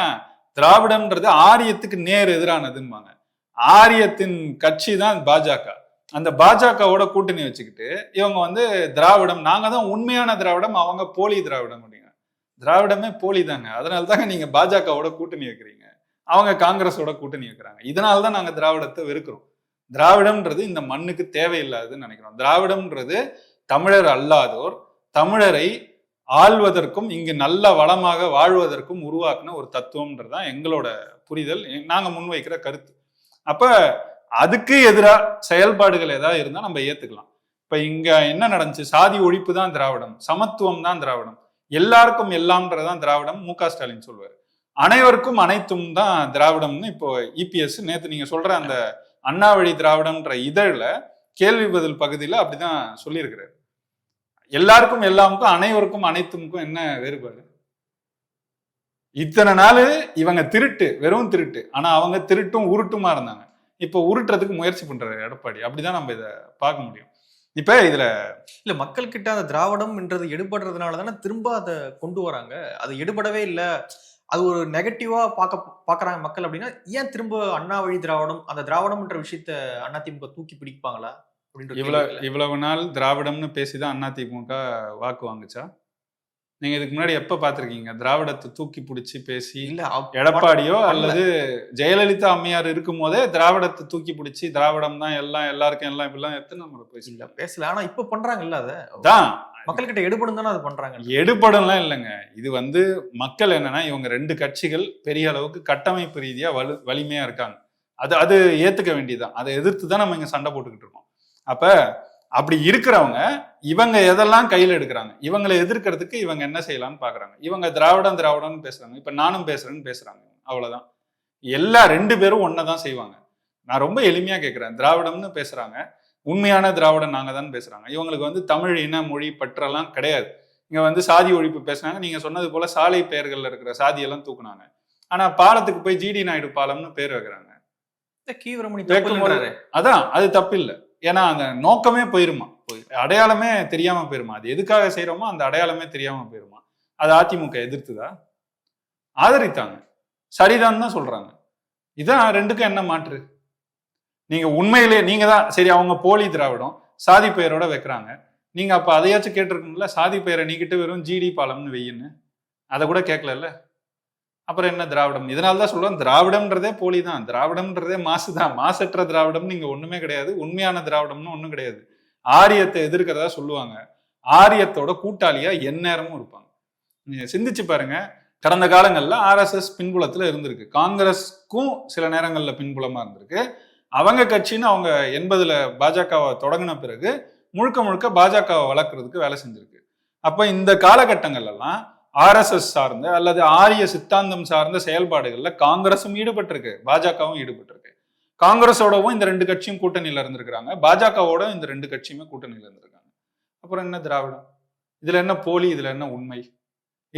திராவிடம்ன்றது ஆரியத்துக்கு நேர் எதிரானதும்பாங்க ஆரியத்தின் கட்சி தான் பாஜக. அந்த பாஜகவோட கூட்டணி வச்சுக்கிட்டு இவங்க வந்து திராவிடம் நாங்க தான் உண்மையான திராவிடம் அவங்க போலி திராவிடம் திராவிடமே போலி தாங்க அதனால தாங்க நீங்க பாஜகவோட கூட்டணி வைக்கிறீங்க. அவங்க காங்கிரஸோட கூட்டணி வைக்கிறாங்க. இதனால தான் நாங்கள் திராவிடத்தை வெறுக்கிறோம். திராவிடம்ன்றது இந்த மண்ணுக்கு தேவையில்லாதுன்னு நினைக்கிறோம். திராவிடம்ன்றது தமிழர் அல்லாதோர் தமிழரை ஆள்வதற்கும் இங்கு நல்ல வளமாக வாழ்வதற்கும் உருவாக்குன ஒரு தத்துவம்ன்றது தான் எங்களோட புரிதல். நாங்கள் நாங்க முன்வைக்கிற கருத்து. அப்ப அதுக்கு எதிரா செயல்பாடுகள் ஏதாவது இருந்தால் நம்ம ஏத்துக்கலாம். இப்ப இங்க என்ன நடந்துச்சு? சாதி ஒழிப்பு தான் திராவிடம். சமத்துவம் தான் திராவிடம். எல்லாருக்கும் எல்லாம்ன்றதான் திராவிடம். மு க. ஸ்டாலின் சொல்வார். அனைவருக்கும் அனைத்தும் தான் திராவிடம்னு இப்போ இபிஎஸ் நேத்து நீங்க சொல்ற அந்த அண்ணாவழி திராவிடம்ன்ற இதழ்ல கேள்வி பதில் பகுதியில அப்படிதான் சொல்லியிருக்கிறாரு. எல்லாருக்கும் எல்லாமுக்கும் அனைவருக்கும் அனைத்துமுக்கும் என்ன வேறுபாடு? இத்தனை நாள் இவங்க திருட்டு வெறும் திருட்டு. ஆனா அவங்க திருட்டும் உருட்டுமா இருந்தாங்க. இப்ப உருட்டுறதுக்கு முயற்சி பண்றாரு எடப்பாடி. அப்படிதான் நம்ம இதை பார்க்க முடியும். இப்ப இதுல இல்ல மக்கள் கிட்ட அந்த திராவிடம்ன்றது எடுபடுறதுனால தானே திரும்ப அதை கொண்டு வராங்க. அது எடுபடவே இல்ல. அது ஒரு நெகட்டிவா பார்க்க பாக்குறாங்க மக்கள் அப்படின்னா ஏன் திரும்ப அண்ணா வழி திராவிடம் அந்த திராவிடம்ன்ற விஷயத்த அதிமுக தூக்கி பிடிப்பாங்களா? இவ்வளவு. இவ்வளவு நாள் திராவிடம்னு பேசிதான் அதிமுக வாக்கு வாங்குச்சா? நீங்க இதுக்கு முன்னாடி எப்ப பாத்திருக்கீங்க திராவிடத்தை தூக்கி பிடிச்சி பேசி இல்ல எடப்பாடியோ. அல்லது ஜெயலலிதா அம்மையார் இருக்கும் போதே திராவிடத்தை தூக்கி பிடிச்சி திராவிடம் தான் எல்லாம் எல்லாருக்கும் எல்லாம் இப்படிலாம் எத்தனை முறை இல்ல பேசல. ஆனா இப்ப பண்றாங்கல்ல அத? தான். மக்கள் கிட்ட எடுபடும் தானே அது பண்றாங்க? எடுபடலாம் இல்லைங்க. இது வந்து மக்கள் என்னன்னா இவங்க ரெண்டு கட்சிகள் பெரிய அளவுக்கு கட்டமைப்பு ரீதியா வலு வலிமையா இருக்காங்க. அது அது ஏத்துக்க வேண்டியதுதான். அதை எதிர்த்து தான் நம்ம இங்க சண்டை போட்டுக்கிட்டு இருக்கோம். அப்ப அப்படி இருக்கிறவங்க இவங்க எதெல்லாம் கையில எடுக்கிறாங்க? இவங்களை எதிர்க்கிறதுக்கு இவங்க என்ன செய்யலாம்னு பாக்குறாங்க? இவங்க திராவிடம் திராவிடம்னு பேசுறாங்க. இப்ப நானும் பேசுறேன்னு பேசுறாங்க. அவ்வளவுதான். எல்லா ரெண்டு பேரும் ஒன்னதான் செய்வாங்க. நான் ரொம்ப எளிமையா கேட்கிறேன் திராவிடம்னு பேசுறாங்க. உண்மையான திராவிடம் நாங்க தான் பேசுறாங்க. இவங்களுக்கு வந்து தமிழ் இன மொழி பற்றெல்லாம் கிடையாது. இங்க வந்து சாதி ஒழிப்பு பேசுனாங்க. நீங்க சொன்னது போல சாலை பெயர்கள்ல இருக்கிற சாதியெல்லாம் தூக்குனாங்க. ஆனா பாலத்துக்கு போய் ஜிடி நாயுடு பாலம்னு பேர் வைக்கிறாங்க. அதான் அது தப்பு இல்ல ஏன்னா அந்த நோக்கமே போயிருமா? அடையாளமே தெரியாம போயிருமா? அது எதுக்காக செய்யறோமோ அந்த அடையாளமே தெரியாம போயிருமா? அது அதிமுக எதிர்த்துதா? ஆதரித்தாங்க. சரிதான் தான் சொல்றாங்க. இதான் ரெண்டுக்கும் என்ன மாற்று? நீங்க உண்மையிலே நீங்க தான் சரி அவங்க போலி திராவிடம் சாதி பெயரோட வைக்கிறாங்க. நீங்க அப்ப அதையாச்சும் கேட்டிருக்கணும்ல? சாதி பெயரை நீக்கிட்டு வெறும் ஜிடி பாலம்னு வெயின்னு அதை கூட கேட்கல அப்புறம் என்ன திராவிடம்? இதனால தான் சொல்லுவோம் திராவிடம்ன்றதே போலி தான் திராவிடம்ன்றதே மாசு தான் மாசற்ற திராவிடம் நீங்க ஒண்ணுமே கிடையாது. உண்மையான திராவிடம்னு ஒண்ணும் கிடையாது. ஆரியத்தை எதிர்க்கிறதா சொல்லுவாங்க. ஆரியத்தோட கூட்டாளியா எந்நேரமும் இருப்பாங்க. நீங்க சிந்திச்சு பாருங்க. கடந்த காலங்கள்ல ஆர்எஸ்எஸ் பின்புலத்துல இருந்திருக்கு. காங்கிரஸ்க்கும் சில நேரங்கள்ல பின்புலமா இருந்திருக்கு. அவங்க கட்சின்னு அவங்க எண்பதுல பாஜகவை தொடங்கின பிறகு முழுக்க முழுக்க பாஜகவை வளர்க்குறதுக்கு வேலை செஞ்சிருக்கு. அப்ப இந்த காலகட்டங்கள் எல்லாம் ஆர்எஸ்எஸ் சார்ந்த அல்லது ஆரிய சித்தாந்தம் சார்ந்த செயல்பாடுகளில் காங்கிரஸும் ஈடுபட்டிருக்கு பாஜகவும் ஈடுபட்டிருக்கு. காங்கிரஸோடவும் இந்த ரெண்டு கட்சியும் கூட்டணியில் இருந்திருக்கிறாங்க பாஜகவோட இந்த ரெண்டு கட்சியுமே கூட்டணியில் இருந்திருக்காங்க. அப்புறம் என்ன திராவிடம்? இதுல என்ன போலி இதுல என்ன உண்மை?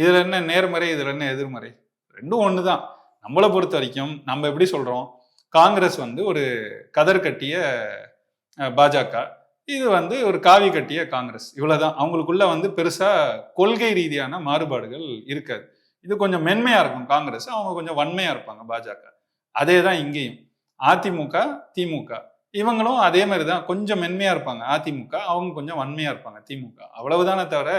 இதுல என்ன நேர்மறை இதுல என்ன எதிர்மறை? ரெண்டும் ஒன்று தான் நம்மளை பொறுத்த வரைக்கும் நம்ம எப்படி சொல்றோம்? காங்கிரஸ் வந்து ஒரு கதர் கட்டிய பாஜக. இது வந்து ஒரு காவி கட்டிய காங்கிரஸ். இவ்வளவுதான். அவங்களுக்குள்ள வந்து பெருசா கொள்கை ரீதியான மாறுபாடுகள் இருக்காது. இது கொஞ்சம் மென்மையா இருக்கும் காங்கிரஸ். அவங்க கொஞ்சம் வன்மையா இருப்பாங்க பாஜக. அதே தான் இங்கேயும். அதிமுக திமுக. இவங்களும் அதே மாதிரி தான் கொஞ்சம் மென்மையா இருப்பாங்க. அதிமுக அவங்க கொஞ்சம் வன்மையா இருப்பாங்க. திமுக. அவ்வளவுதானே தவிர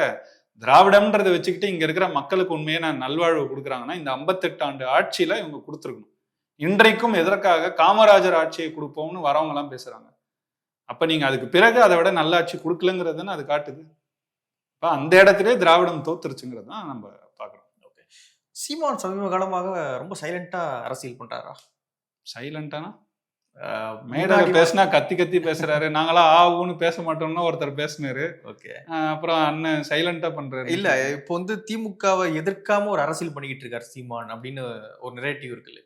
திராவிடம்ன்றதை வச்சுக்கிட்டு இங்க இருக்கிற மக்களுக்கு உண்மையான நல்வாழ்வு கொடுக்குறாங்கன்னா இந்த 58 ஆண்டு ஆட்சியில இவங்க கொடுத்துருக்கணும். இன்றைக்கும் எதற்காக காமராஜர் ஆட்சியை கொடுப்போம்னு வரவங்க எல்லாம் பேசுறாங்க. அப்ப நீங்க அதுக்கு பிறகு அதை விட நல்ல ஆட்சி கொடுக்கலங்கிறது தானே அது காட்டுது. அப்ப அந்த இடத்திலே திராவிடம் தோத்துருச்சுங்கிறது தான் நம்ம பாக்குறோம் சீமான் சமீப காலமாக ரொம்ப சைலண்டா அரசியல் பண்றாரா? சைலண்டானா மேடையில பேசினா கத்தி கத்தி பேசுறாரு. நாங்களா ஆ ஊன்னு பேச மாட்டோம்னா ஒருத்தர் பேசினாரு. ஓகே. அப்புறம் அண்ணன் சைலண்டா பண்றாரு. இல்ல இப்போ வந்து திமுகவை எதிர்க்காம ஒரு அரசியல் பண்ணிக்கிட்டு இருக்காரு சீமான் அப்படின்னு ஒரு நெரேட்டிவ் இருக்குல்ல இப்போ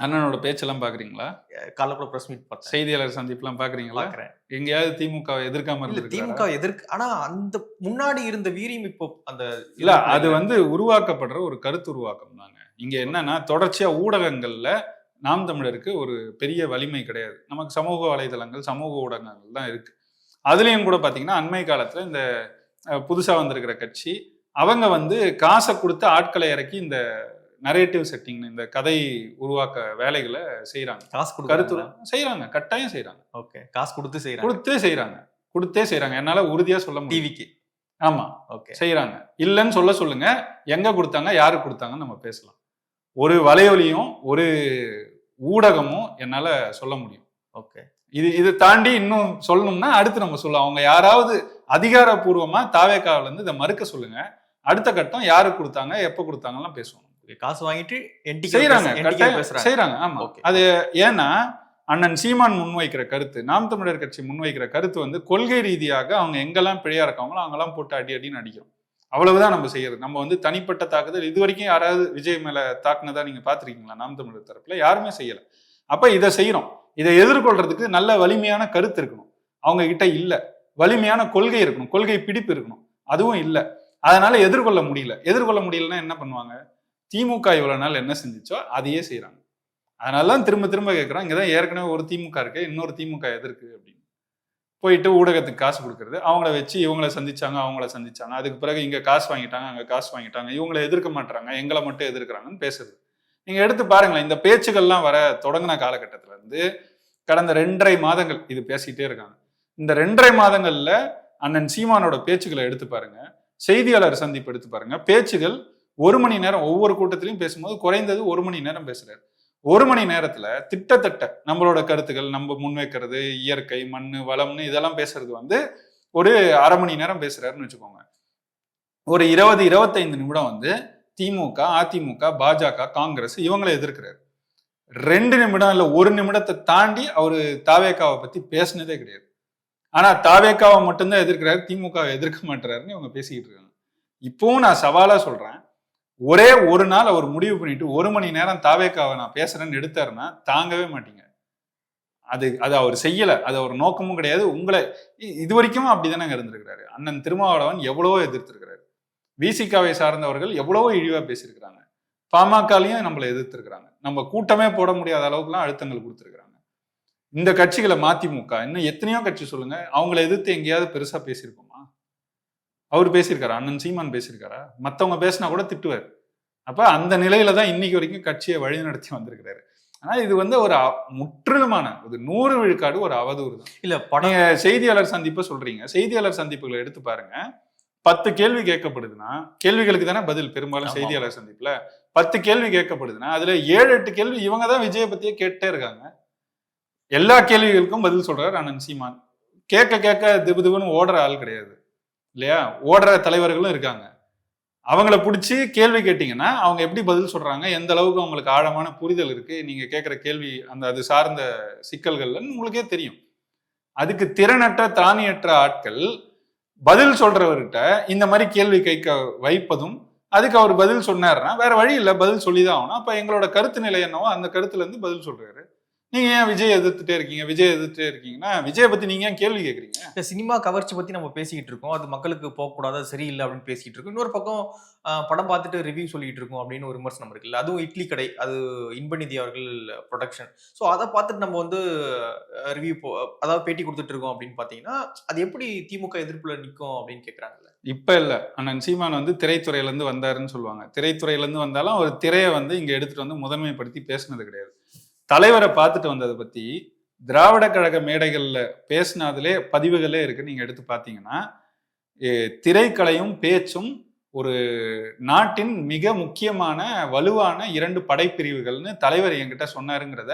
அண்ணனோட பேச்செல்லாம் பாக்குறீங்களா? காலைல கூட பிரஸ் மீட் பார்த்தேன். செய்தியாளர் சந்திப்புலாம் பாக்குறீங்களா? எங்கேயாவது திமுக எதிர்க்காம இருந்திருக்காரா? திமுக எதிர்க்கு ஆனா அந்த முன்னாடி இருந்த வீரியம் இப்போ அந்த இல்ல அது வந்து உருவாக்கப்படுற ஒரு கருத்து உருவாக்கம் தாங்க. இங்க என்னன்னா தொடர்ச்சியா ஊடகங்கள்ல நாம் தமிழருக்கு ஒரு பெரிய வலிமை கிடையாது. நமக்கு சமூக வலைதளங்கள் சமூக ஊடகங்கள் தான் இருக்கு. அதுலயும் கூட பாத்தீங்கன்னா அண்மை காலத்துல இந்த அஹ், புதுசா வந்திருக்கிற கட்சி அவங்க வந்து காசை கொடுத்து ஆட்களை இறக்கி இந்த நரேட்டிவ் செட்டிங் இந்த கதை உருவாக்க வேலைகளை செய்யறாங்க காசு கருத்து கொடுத்து செய்யறாங்க கட்டாயம் செய்யறாங்க ஓகே காசு கொடுத்து செய்யறாங்க கொடுத்தே செய்யறாங்க கொடுத்தே செய்யறாங்க என்னால உறுதியா சொல்ல முடியும் டிவிக்கு. ஆமா ஓகே. செய்யறாங்க இல்லைன்னு சொல்ல சொல்லுங்க. எங்க கொடுத்தாங்க யாருக்கு கொடுத்தாங்கன்னு நம்ம பேசலாம். ஒரு வலையொலியும் ஒரு ஊடகமும் என்னால சொல்ல முடியும். ஓகே. இது இது தாண்டி இன்னும் சொல்லணும்னா அடுத்து நம்ம சொல்லலாம். அவங்க யாராவது அதிகாரப்பூர்வமா தாவேக்காவில இருந்து இதை மறுக்க சொல்லுங்க. அடுத்த கட்டம் யாருக்கு கொடுத்தாங்க எப்ப கொடுத்தாங்கலாம் பேசுவோம். காசு வாங்கிட்டு செய்யறாங்க செய்யறாங்க ஆமா. அது ஏன்னா அண்ணன் சீமான் முன்வைக்கிற கருத்து நாம் தமிழர் கட்சி முன்வைக்கிற கருத்து வந்து கொள்கை ரீதியாக அவங்க எங்கெல்லாம் பிழையா இருக்காங்களோ அங்கெல்லாம் போட்டு அடி அடின்னு அடிக்கிறோம் அவ்வளவுதான் நம்ம செய்யறது. நம்ம வந்து தனிப்பட்ட தாக்குதல் இது வரைக்கும் யாராவது விஜய் மேல தாக்குனதா நீங்க பாத்திருக்கீங்களா நாம் தமிழர் தரப்புல யாருமே செய்யல. அப்ப இதை செய்யறோம் இதை எதிர்கொள்றதுக்கு நல்ல வலிமையான கருத்து இருக்கணும். அவங்க கிட்ட இல்ல. வலிமையான கொள்கை இருக்கணும். கொள்கை பிடிப்பு இருக்கணும். அதுவும் இல்ல. அதனால எதிர்கொள்ள முடியல. எதிர்கொள்ள முடியலன்னா என்ன பண்ணுவாங்க? திமுக இவ்வளோ நாள் என்ன செஞ்சிச்சோ அதையே செய்யறாங்க அதனாலதான் திரும்ப திரும்ப கேட்குறான் இங்கே தான் ஏற்கனவே ஒரு திமுக இருக்கு இன்னொரு திமுக எதிர்க்கு அப்படின்னு. போயிட்டு ஊடகத்துக்கு காசு கொடுக்கறது அவங்கள வச்சு இவங்கள சந்திச்சாங்க அவங்கள சந்திச்சாங்க அதுக்கு பிறகு இங்கே காசு வாங்கிட்டாங்க அங்கே காசு வாங்கிட்டாங்க இவங்களை எதிர்க்க மாட்டாங்க எங்களை மட்டும் எதிர்க்கிறாங்கன்னு பேசுறது. நீங்கள் எடுத்து பாருங்களேன் இந்த பேச்சுகள்லாம் வர தொடங்கின காலகட்டத்தில் இருந்து கடந்த ரெண்டரை மாதங்கள் இது பேசிக்கிட்டே இருக்காங்க. இந்த ரெண்டரை மாதங்களில் அண்ணன் சீமானோட பேச்சுகளை எடுத்து பாருங்க செய்தியாளர் சந்திப்பு எடுத்து பாருங்க பேச்சுகள் ஒரு மணி நேரம் ஒவ்வொரு கூட்டத்திலையும் பேசும்போது குறைந்தது ஒரு மணி நேரம் பேசுறாரு. ஒரு மணி நேரத்துல திட்டத்தட்ட நம்மளோட கருத்துக்கள் நம்ம முன்வைக்கிறது இயற்கை மண் வளம்னு இதெல்லாம் பேசுறது வந்து ஒரு அரை மணி நேரம் பேசுறாருன்னு வச்சுக்கோங்க. ஒரு இருபது இருபத்தைந்து நிமிடம் வந்து திமுக அதிமுக பாஜக காங்கிரஸ் இவங்களை எதிர்க்கிறாரு. ரெண்டு நிமிடம் இல்ல ஒரு நிமிடத்தை தாண்டி அவரு தாவேக்காவை பத்தி பேசினதே கிடையாது. ஆனா தாவேக்காவை மட்டும்தான் எதிர்க்கிறாரு திமுகவை எதிர்க்க மாட்டுறாருன்னு இவங்க பேசிக்கிட்டு இருக்காங்க. இப்பவும் நான் சவாலா சொல்றேன். ஒரே ஒரு நாள் அவர் முடிவு பண்ணிட்டு ஒரு மணி நேரம் தாவேக்காவை நான் பேசுறேன்னு எடுத்தாருன்னா தாங்கவே மாட்டீங்க. அது அது அவர் செய்யல. அது அவர் நோக்கமும் கிடையாது. உங்களை இ- இது வரைக்கும் அப்படிதானே இருந்திருக்கிறாரு. அண்ணன் திருமாவளவன் எவ்வளவோ எதிர்த்திருக்கிறாரு. விசிகாவை சார்ந்தவர்கள் எவ்வளவோ இழிவா பேசியிருக்கிறாங்க. பாமகலையும் நம்மளை எதிர்த்திருக்கிறாங்க. நம்ம கூட்டமே போட முடியாத அளவுக்குலாம் அழுத்தங்கள் கொடுத்துருக்குறாங்க. இந்த கட்சிகளை மதிமுக இன்னும் எத்தனையோ கட்சி சொல்லுங்க அவங்கள எதிர்த்து எங்கேயாவது பெருசா பேசியிருக்கோமா அவர் பேசியிருக்காரா அண்ணன் சீமான் பேசியிருக்காரா? மத்தவங்க பேசினா கூட திட்டுவார். அப்ப அந்த நிலையில தான் இன்னைக்கு வரைக்கும் கட்சியை வழிநடத்தி வந்திருக்கிறாரு. ஆனா இது வந்து ஒரு முற்றிலுமான ஒரு நூறு விழுக்காடு ஒரு அவதூறு தான். இல்ல நீங்க செய்தியாளர் சந்திப்பு சொல்றீங்க. செய்தியாளர் சந்திப்புகளை எடுத்து பாருங்க. பத்து கேள்வி கேட்கப்படுதுன்னா கேள்விகளுக்கு தானே பதில் பெரும்பாலும். செய்தியாளர் சந்திப்புல. பத்து கேள்வி கேட்கப்படுதுன்னா அதுல ஏழு எட்டு கேள்வி இவங்க தான் விஜய பத்தியே கேட்டே இருக்காங்க. எல்லா கேள்விகளுக்கும் பதில் சொல்றாரு அண்ணன் சீமான். கேட்க கேட்க திபு திபுன்னு ஓடுற ஆள் கிடையாது. இல்லையா? ஓடுற தலைவர்களும் இருக்காங்க. அவங்கள பிடிச்சி கேள்வி கேட்டிங்கன்னா அவங்க எப்படி பதில் சொல்கிறாங்க எந்த அளவுக்கு அவங்களுக்கு ஆழமான புரிதல் இருக்குது நீங்கள் கேட்குற கேள்வி அந்த அது சார்ந்த சிக்கல்கள்லன்னு உங்களுக்கே தெரியும். அதுக்கு திறனற்ற தானியற்ற ஆட்கள் பதில் சொல்கிறவர்கிட்ட இந்த மாதிரி கேள்வி கேட்க வைப்பதும் அதுக்கு அவர் பதில் சொன்னார்னா வேற வழி இல்லை. பதில் சொல்லிதான் ஆகணும். அப்போ எங்களோட கருத்து நிலை என்னவோ அந்த கருத்துலேருந்து பதில் சொல்கிறாரு நீங்க ஏன் விஜய் எதிர்த்துட்டே இருக்கீங்க? விஜய் எதிர்த்துட்டே இருக்கீங்கன்னா விஜயை பத்தி நீங்க ஏன் கேள்வி கேக்குறீங்க? இந்த சினிமா கவர்ச்சி பத்தி நம்ம பேசிக்கிட்டு இருக்கோம். அது மக்களுக்கு போகக்கூடாது அது சரியில்லை அப்படின்னு பேசிக்கிட்டு இருக்கோம். இன்னொரு பக்கம் படம் பார்த்துட்டு ரிவ்யூ சொல்லிட்டு இருக்கோம் அப்படின்னு ஒரு விமர்சனம் இருக்குல்ல அதுவும் இட்லி கடை அது இன்பநிதி அவர்கள் ப்ரொடக்ஷன் ஸோ அதை பார்த்துட்டு நம்ம வந்து ரிவ்யூ போ அதாவது பேட்டி கொடுத்துட்டு இருக்கோம் அப்படின்னு பார்த்தீங்கன்னா அது எப்படி திமுக எதிர்ப்புல நிற்கும் அப்படின்னு கேட்குறாங்கல்ல இப்ப இல்ல. அண்ணன் சீமான் வந்து திரைத்துறையில இருந்து வந்தாருன்னு சொல்லுவாங்க. திரைத்துறையில இருந்து வந்தாலும் ஒரு திரையை வந்து இங்க எடுத்துட்டு வந்து முதன்மைப்படுத்தி பேசுனது கிடையாது. தலைவரை பார்த்துட்டு வந்ததை பத்தி திராவிட கழக மேடைகள்ல பேசினதுலே பதிவுகளே இருக்கு. நீங்க எடுத்து பார்த்தீங்கன்னா திரைக்கலையும் பேச்சும் ஒரு நாட்டின் மிக முக்கியமான வலுவான இரண்டு படைப்பிரிவுகள்னு தலைவர் என்கிட்ட சொன்னாருங்கிறத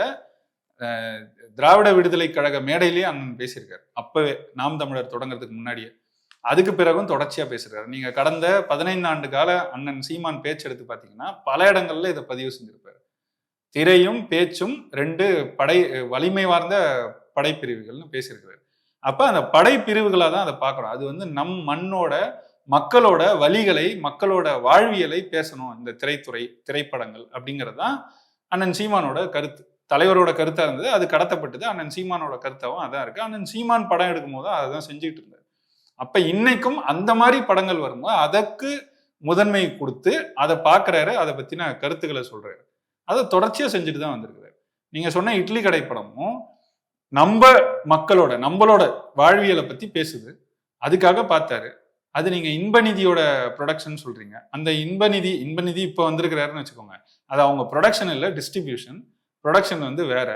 திராவிட விடுதலை கழக மேடையிலேயே அண்ணன் பேசியிருக்காரு. அப்பவே நாம் தமிழர் தொடங்குறதுக்கு முன்னாடியே. அதுக்கு பிறகும் தொடர்ச்சியா பேசுறாரு. நீங்க கடந்த பதினைந்து ஆண்டு கால அண்ணன் சீமான் பேச்சு எடுத்து பாத்தீங்கன்னா பல இடங்கள்ல இதை பதிவு செஞ்சிருப்பாரு. திரையும் பேச்சும் ரெண்டு படை வலிமை வார்ந்த படைப்பிரிவுகள்னு பேசியிருக்கிறாரு. அப்ப அந்த படைப்பிரிவுகளாக தான் அதை பார்க்கணும். அது வந்து நம் மண்ணோட மக்களோட வழிகளை மக்களோட வாழ்வியலை பேசணும். இந்த திரைத்துறை திரைப்படங்கள் அப்படிங்கிறது தான் அண்ணன் சீமானோட கருத்து. தலைவரோட கருத்தா இருந்தது அது கடத்தப்பட்டது. அண்ணன் சீமானோட கருத்தாவும் அதான் இருக்கு. அண்ணன் சீமான் படம் எடுக்கும் போது அதை தான் செஞ்சுட்டு இருந்தார். அப்ப இன்னைக்கும் அந்த மாதிரி படங்கள் வரும்போது அதற்கு முதன்மை கொடுத்து அதை பார்க்கறாரு. அதை பத்தின கருத்துக்களை சொல்றாரு. அதை தொடர்ச்சியா செஞ்சுட்டு தான் வந்திருக்கிறாரு. நீங்க சொன்ன இட்லி கடை படமும் நம்ம மக்களோட நம்மளோட வாழ்வியலை பத்தி பேசுது. அதுக்காக பார்த்தாரு. அது நீங்க இன்பநிதியோட ப்ரொடக்ஷன் சொல்றீங்க. அந்த இன்பநிதி இன்பநிதி இப்போ வந்திருக்கிறாருன்னு வச்சுக்கோங்க. அது அவங்க ப்ரொடக்ஷன் இல்லை டிஸ்ட்ரிபியூஷன் ப்ரொடக்ஷன் வந்து வேற.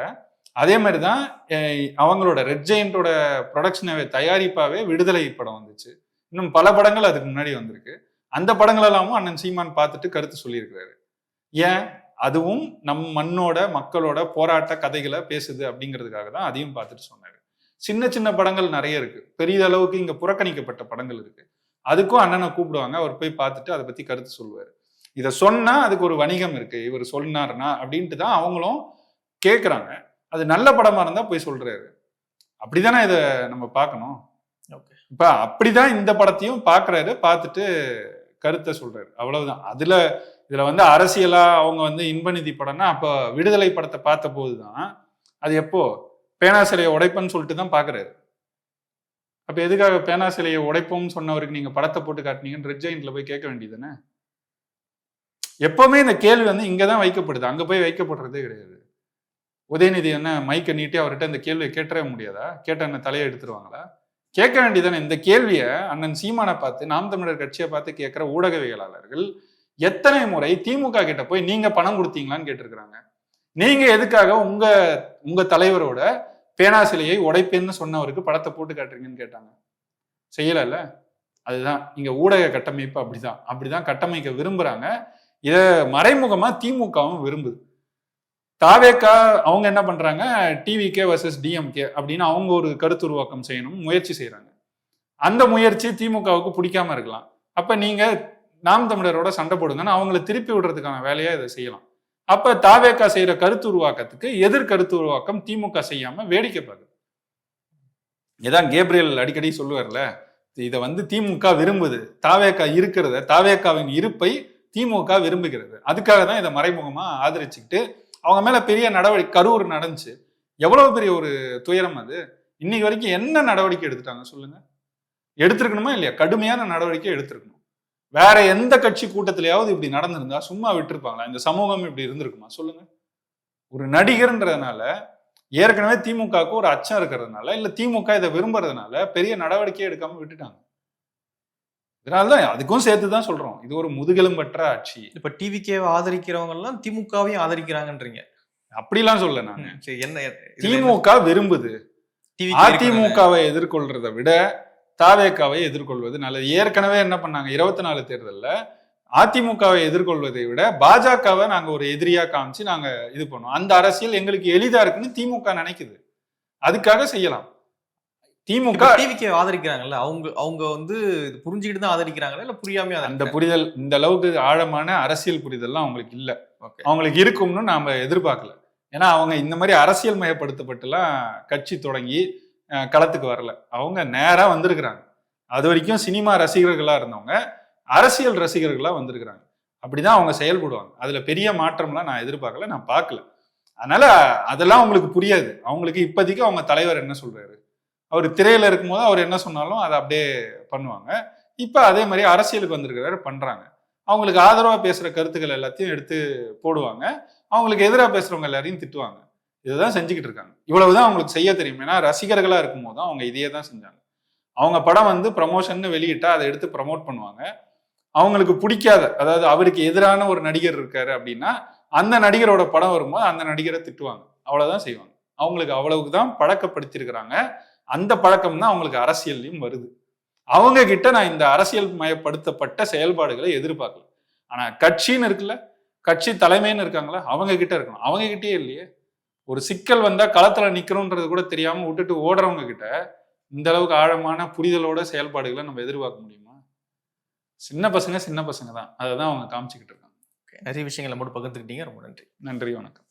அதே மாதிரி தான் அவங்களோட ரெட் ஜெயண்டோட ப்ரொடக்ஷனவே தயாரிப்பாவே விடுதலை படம் வந்துச்சு. இன்னும் பல படங்கள் அதுக்கு முன்னாடி வந்திருக்கு. அந்த படங்கள் எல்லாமும் அண்ணன் சீமான் பார்த்துட்டு கருத்து சொல்லியிருக்கிறாரு. ஏன்? அதுவும் நம் மண்ணோட மக்களோட போராட்ட கதைகளை பேசுது அப்படிங்கிறதுக்காக தான் அதையும் பார்த்துட்டு சொன்னாரு. சின்ன சின்ன படங்கள் நிறைய இருக்கு. பெரிய அளவுக்கு இங்க புறக்கணிக்கப்பட்ட படங்கள் இருக்கு. அதுக்கும் அண்ணனை கூப்பிடுவாங்க. அவர் போய் பார்த்துட்டு அதை பத்தி கருத்து சொல்லுவார். இதை சொன்னா அதுக்கு ஒரு வணிகம் இருக்கு. இவர் சொன்னாருன்னா அப்படின்ட்டு தான் அவங்களும் கேட்குறாங்க அது நல்ல படமா இருந்தா போய் சொல்றாரு. அப்படிதானே இதை நம்ம பார்க்கணும்? ஓகே. இப்ப அப்படிதான் இந்த படத்தையும் பார்க்கறாரு. பார்த்துட்டு கருத்தை சொல்றாரு. அவ்வளவுதான். அதுல இதுல வந்து அரசியலா அவங்க வந்து இன்பநிதி படம்னா அப்ப விடுதலை படத்தை பார்த்த போதுதான் அது எப்போ? பேனா சிலையை உடைப்பன்னு சொல்லிட்டு தான் பாக்குறாரு. அப்ப எதுக்காக பேனா சிலையை உடைப்போம்னு சொன்னவருக்கு நீங்க படத்தை போட்டு காட்டினீங்கன்னு ரெட் போய் கேட்க வேண்டியதுதானே? எப்பவுமே இந்த கேள்வி வந்து இங்கதான் வைக்கப்படுது. அங்க போய் வைக்கப்படுறதே கிடையாது. உதயநிதி என்ன மைக்கை நீட்டி அவர்கிட்ட இந்த கேள்வியை கேட்டவே முடியாதா? கேட்ட என்ன தலையை எடுத்துருவாங்களா? கேட்க வேண்டியதான இந்த கேள்வியை அண்ணன் சீமானை பார்த்து நாம் தமிழர் கட்சியை பார்த்து கேட்கிற ஊடகவியலாளர்கள் எத்தனை முறை திமுக கிட்ட போய் நீங்க பணம் கொடுத்தீங்களான்னு கேட்டிருக்கிறாங்க. நீங்க எதுக்காக உங்க உங்க தலைவரோட பேனா சிலையை உடைப்பேன்னு சொன்னவருக்கு படத்தை போட்டு காட்டுறீங்கன்னு கேட்டாங்க. செய்யலல்ல? அதுதான். இங்க ஊடக கட்டமைப்பு அப்படிதான். அப்படிதான் கட்டமைக்க விரும்புறாங்க. இத மறைமுகமா திமுகவும் விரும்புது. தாவேக்கா அவங்க என்ன பண்றாங்க? டிவிகே வர்சஸ் டிஎம்கே அப்படின்னு அவங்க ஒரு கருத்து உருவாக்கம் செய்யணும் முயற்சி செய்யறாங்க அந்த முயற்சி திமுகவுக்கு பிடிக்காம இருக்கலாம். அப்ப நீங்க நாம் தமிழரோட சண்டை போடுங்கன்னு அவங்கள திருப்பி விடுறதுக்கான வேலையா இதை செய்யலாம். அப்ப தாவேக்கா செய்யற கருத்து உருவாக்கத்துக்கு எதிர் கருத்து உருவாக்கம் திமுக செய்யாம வேடிக்கை பார்க்குது. இதான் கேப்ரியல் அடிக்கடி சொல்லுவார்ல இதை வந்து திமுக விரும்புது. தாவேக்கா இருக்கிறத தாவேக்காவின் இருப்பை திமுக விரும்புகிறது. அதுக்காக தான் இதை மறைமுகமா ஆதரிச்சுக்கிட்டு அவங்க மேல பெரிய நடவடிக்கை கரூர் நடந்துச்சு. எவ்வளவு பெரிய ஒரு துயரம் அது? இன்னைக்கு வரைக்கும் என்ன நடவடிக்கை எடுத்துட்டாங்க சொல்லுங்க? எடுத்திருக்கணுமா இல்லையா? கடுமையான நடவடிக்கை எடுத்திருக்கணும். வேற எந்த கட்சி கூட்டத்திலேயாவது இப்படி நடந்திருந்தா சும்மா விட்டுருப்பாங்களா? இந்த சமூகம் இப்படி இருந்திருக்குமா? சொல்லுங்க. ஒரு நடிகர்ன்றதுனால ஏற்கனவே திமுகவுக்கு ஒரு அச்சம் இருக்கிறதுனால இல்ல திமுக இதை விரும்புறதுனால பெரிய நடவடிக்கை எடுக்காம விட்டுட்டாங்க. இதனாலதான் அதுக்கும் சேர்த்து தான் சொல்றோம். இது ஒரு முதுகெலும்பற்ற ஆட்சி. இப்ப டிவிகேவை ஆதரிக்கிறவங்க எல்லாம் திமுகவையும் ஆதரிக்கிறாங்கன்றீங்க. அப்படிலாம் சொல்ல நான். என்ன திமுக விரும்புது. அதிமுகவை எதிர்கொள்றதை விட தாவேக்காவை எதிர்கொள்வது நல்லது. ஏற்கனவே என்ன பண்ணாங்க? இருபத்தி நாலு தேர்தல்ல அதிமுகவை எதிர்கொள்வதை விட பாஜகவை நாங்க ஒரு எதிரியா காமிச்சு நாங்க இது பண்ணோம். அந்த அரசியல் எங்களுக்கு எளிதா இருக்குன்னு திமுக நினைக்குது. அதுக்காக செய்யலாம். திமுக டிவிகே ஆதரிக்கிறாங்கல்ல அவங்க அவங்க வந்து புரிஞ்சுக்கிட்டு தான் ஆதரிக்கிறாங்களா இல்ல புரியாம அந்த புரிதல் இந்த அளவுக்கு ஆழமான அரசியல் புரிதல்லாம் அவங்களுக்கு இல்ல. ஓகே. அவங்களுக்கு இருக்கும்னு நாம எதிர்பார்க்கல. ஏன்னா அவங்க இந்த மாதிரி அரசியல் மயப்படுத்தப்பட்டுலாம் கட்சி தொடங்கி களத்துக்கு வரல. அவங்க நேரா வந்திருக்கிறாங்க. அது வரைக்கும் சினிமா ரசிகர்களா இருந்தவங்க அரசியல் ரசிகர்களா வந்திருக்கிறாங்க. அப்படிதான் அவங்க செயல்படுவாங்க. அதுல பெரிய மாற்றம்லாம் நான் எதிர்பார்க்கல நான் பார்க்கல. அதனால அதெல்லாம் அவங்களுக்கு புரியாது. அவங்களுக்கு இப்போதைக்கு அவங்க தலைவர் என்ன சொல்றாரு? அவர் திரையில இருக்கும்போது அவர் என்ன சொன்னாலும் அதை அப்படியே பண்ணுவாங்க. இப்போ அதே மாதிரி அரசியலுக்கு வந்திருக்கிறாரு பண்றாங்க. அவங்களுக்கு ஆதரவாக பேசுகிற கருத்துக்கள் எல்லாத்தையும் எடுத்து போடுவாங்க. அவங்களுக்கு எதிராக பேசுறவங்க எல்லாரையும் திட்டுவாங்க. இதுதான் செஞ்சுக்கிட்டு இருக்காங்க. இவ்வளவுதான் அவங்களுக்கு செய்ய தெரியும். ஏன்னா ரசிகர்களா இருக்கும் போது அவங்க இதையே தான் செஞ்சாங்க. அவங்க படம் வந்து ப்ரமோஷன் வெளியிட்டா அதை எடுத்து ப்ரமோட் பண்ணுவாங்க. அவங்களுக்கு பிடிக்காத அதாவது அவருக்கு எதிரான ஒரு நடிகர் இருக்காரு அப்படின்னா அந்த நடிகரோட படம் வரும்போது அந்த நடிகரை திட்டுவாங்க. அவ்வளவுதான் செய்வாங்க. அவங்களுக்கு அவ்வளவுக்கு தான் பழக்கப்படுத்தியிருக்கிறாங்க. அந்த பழக்கம் தான் அவங்களுக்கு அரசியல்லையும் வருது. அவங்க கிட்ட நான் இந்த அரசியல் மயப்படுத்தப்பட்ட செயல்பாடுகளை எதிர்பார்க்கல. ஆனா கட்சின்னு இருக்குல்ல கட்சி தலைமைன்னு இருக்காங்களா அவங்க கிட்ட இருக்கணும். அவங்க கிட்டயே இல்லையே. ஒரு சிக்கல் வந்தா களத்துல நிக்கணும்ன்றது கூட தெரியாம விட்டுட்டு ஓடுறவங்க கிட்ட இந்த அளவுக்கு ஆழமான புரிதலோட செயல்பாடுகளை நம்ம எதிர்பார்க்க முடியுமா? சின்ன பசங்க சின்ன பசங்க தான். அதை தான் அவங்க காமிச்சுக்கிட்டு இருக்காங்க. நிறைய விஷயங்களை மட்டும் பகிர்ந்துக்கிட்டீங்க. ரொம்ப நன்றி. நன்றி வணக்கம்.